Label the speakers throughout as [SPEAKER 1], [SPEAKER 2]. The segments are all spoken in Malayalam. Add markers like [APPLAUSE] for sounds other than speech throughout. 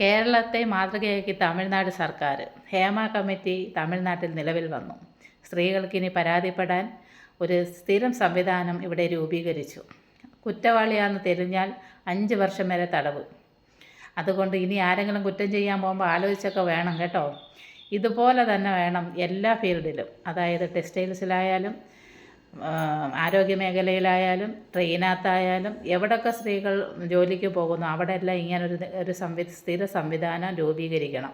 [SPEAKER 1] കേരളത്തെ മാതൃകയാക്കി തമിഴ്നാട് സർക്കാർ. ഹേമ കമ്മിറ്റി തമിഴ്നാട്ടിൽ നിലവിൽ വന്നു. സ്ത്രീകൾക്കിനി പരാതിപ്പെടാൻ ഒരു സ്ഥിരം സംവിധാനം ഇവിടെ രൂപീകരിച്ചു. കുറ്റവാളിയാണെന്ന് തെളിഞ്ഞാൽ അഞ്ച് വർഷം വരെ തടവ്. അതുകൊണ്ട് ഇനി ആരെങ്കിലും കുറ്റം ചെയ്യാൻ പോകുമ്പോൾ ആലോചിച്ചൊക്കെ വേണം കേട്ടോ. ഇതുപോലെ തന്നെ വേണം എല്ലാ ഫീൽഡിലും. അതായത് ടെക്സ്റ്റൈൽസിലായാലും ആരോഗ്യ മേഖലയിലായാലും ട്രെയിനകത്തായാലും എവിടെയൊക്കെ സ്ത്രീകൾ ജോലിക്ക് പോകുന്നു അവിടെയെല്ലാം ഇങ്ങനൊരു ഒരു സംവി സ്ഥിര സംവിധാനം രൂപീകരിക്കണം.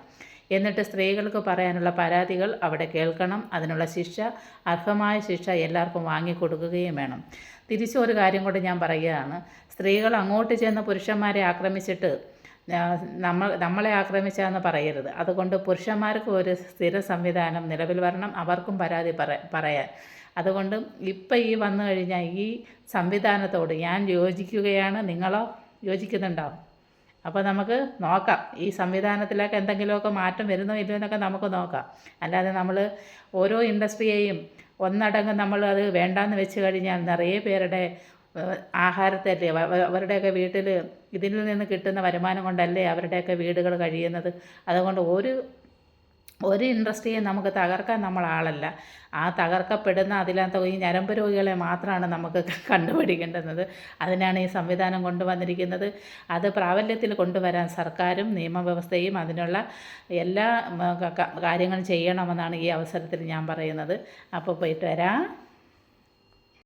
[SPEAKER 1] എന്നിട്ട് സ്ത്രീകൾക്ക് പറയാനുള്ള പരാതികൾ അവിടെ കേൾക്കണം അതിനുള്ള ശിക്ഷ അർഹമായ ശിക്ഷ എല്ലാവർക്കും വാങ്ങിക്കൊടുക്കുകയും വേണം. തിരിച്ചു ഒരു കാര്യം കൂടി ഞാൻ പറയുകയാണ്. സ്ത്രീകൾ അങ്ങോട്ട് ചെന്ന് പുരുഷന്മാരെ ആക്രമിച്ചിട്ട് നമ്മൾ നമ്മളെ ആക്രമിച്ചാന്ന് പറയരുത്. അതുകൊണ്ട് പുരുഷന്മാർക്ക് ഒരു സ്ഥിര സംവിധാനം നിലവിൽ വരണം അവർക്കും പരാതി പറ പറയാൻ. അതുകൊണ്ട് ഇപ്പം ഈ വന്നു കഴിഞ്ഞാൽ ഈ സംവിധാനത്തോട് ഞാൻ യോജിക്കുകയാണ്. നിങ്ങളോ യോജിക്കുന്നുണ്ടോ? അപ്പോൾ നമുക്ക് നോക്കാം. ഈ സംവിധാനത്തിലൊക്കെ എന്തെങ്കിലുമൊക്കെ മാറ്റം വരുന്നോ ഇല്ലയോ എന്നൊക്കെ നമുക്ക് നോക്കാം. അല്ലാതെ നമ്മൾ ഓരോ ഇൻഡസ്ട്രിയെയും ഒന്നടങ്കം നമ്മൾ അത് വേണ്ടാന്ന് വെച്ച് കഴിഞ്ഞാൽ നിറയെ പേരുടെ ആഹാരത്തല്ലേ അവരുടെയൊക്കെ വീട്ടിൽ ഇതിൽ നിന്ന് കിട്ടുന്ന വരുമാനം കൊണ്ടല്ലേ അവരുടെയൊക്കെ വീടുകൾ കഴിയുന്നത്? അതുകൊണ്ട് ഒരു ഒരു ഇൻഡസ്ട്രിയും നമുക്ക് തകർക്കാൻ നമ്മൾ ആളല്ല. ആ തകർക്കപ്പെടുന്ന അതിനകത്ത് ഈ ഞരമ്പ് രോഗികളെ മാത്രമാണ് നമുക്ക് [LAUGHS] കണ്ടുപിടിക്കേണ്ടുന്നത്. അതിനാണ് ഈ സംവിധാനം കൊണ്ടുവന്നിരിക്കുന്നത്. അത് പ്രാബല്യത്തിൽ കൊണ്ടുവരാൻ സർക്കാരും നിയമവ്യവസ്ഥയും അതിനുള്ള എല്ലാ കാര്യങ്ങളും ചെയ്യണമെന്നാണ് ഈ അവസരത്തിൽ ഞാൻ പറയുന്നത്. അപ്പോൾ പോയിട്ട് വരാം.